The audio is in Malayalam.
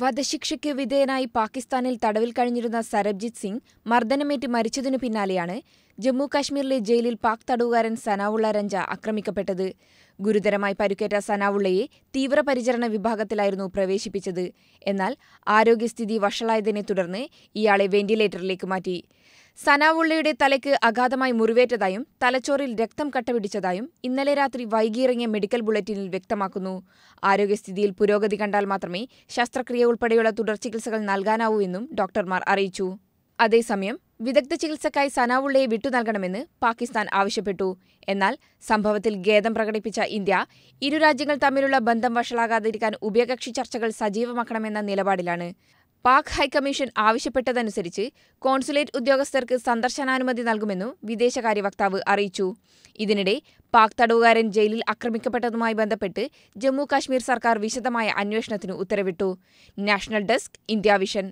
വധശിക്ഷയ്ക്ക് വിധേയനായി പാകിസ്ഥാനിൽ തടവിൽ കഴിഞ്ഞിരുന്ന സരബ്ജിത് സിംഗ് മർദ്ദനമേറ്റ് മരിച്ചതിനു പിന്നാലെയാണ് ജമ്മു കാശ്മീരിലെ ജയിലിൽ പാക് തടവുകാരൻ സനാവുള്ള രഞ്ജ ആക്രമിക്കപ്പെട്ടത്. ഗുരുതരമായി പരുക്കേറ്റ സനാവുള്ളയെ തീവ്രപരിചരണ വിഭാഗത്തിലായിരുന്നു പ്രവേശിപ്പിച്ചത്. എന്നാൽ ആരോഗ്യസ്ഥിതി വഷളായതിനെ തുടർന്ന് ഇയാളെ വെന്റിലേറ്ററിലേക്ക് മാറ്റി. സനാവുള്ളയുടെ തലയ്ക്ക് അഗാധമായി മുറിവേറ്റതായും തലച്ചോറിൽ രക്തം കട്ടപിടിച്ചതായും ഇന്നലെ രാത്രി വൈകിയിറങ്ങിയ മെഡിക്കൽ ബുള്ളറ്റിനിൽ വ്യക്തമാക്കുന്നു. ആരോഗ്യസ്ഥിതിയിൽ പുരോഗതി കണ്ടാൽ മാത്രമേ ശസ്ത്രക്രിയ ഉൾപ്പെടെയുള്ള തുടർ ചികിത്സകൾ നൽകാനാവൂ എന്നും ഡോക്ടർമാർ അറിയിച്ചു. അതേസമയം വിദഗ്ധ ചികിത്സക്കായി സനാവുള്ളയെ വിട്ടുനൽകണമെന്ന് പാകിസ്ഥാൻ ആവശ്യപ്പെട്ടു. എന്നാൽ സംഭവത്തിൽ ഖേദം പ്രകടിപ്പിച്ച ഇന്ത്യ ഇരു രാജ്യങ്ങൾ തമ്മിലുള്ള ബന്ധം വഷളാകാതിരിക്കാൻ ഉഭയകക്ഷി ചർച്ചകൾ സജീവമാക്കണമെന്ന നിലപാടിലാണ്. പാക് ഹൈക്കമ്മീഷൻ ആവശ്യപ്പെട്ടതനുസരിച്ച് കോൺസുലേറ്റ് ഉദ്യോഗസ്ഥർക്ക് സന്ദർശനാനുമതി നൽകുമെന്നും വിദേശകാര്യ വക്താവ് അറിയിച്ചു. ഇതിനിടെ പാക് തടവുകാരൻ ജയിലിൽ ആക്രമിക്കപ്പെട്ടതുമായി ബന്ധപ്പെട്ട് ജമ്മു കാശ്മീർ സർക്കാർ വിശദമായ അന്വേഷണത്തിന് ഉത്തരവിട്ടു. National desk India vision.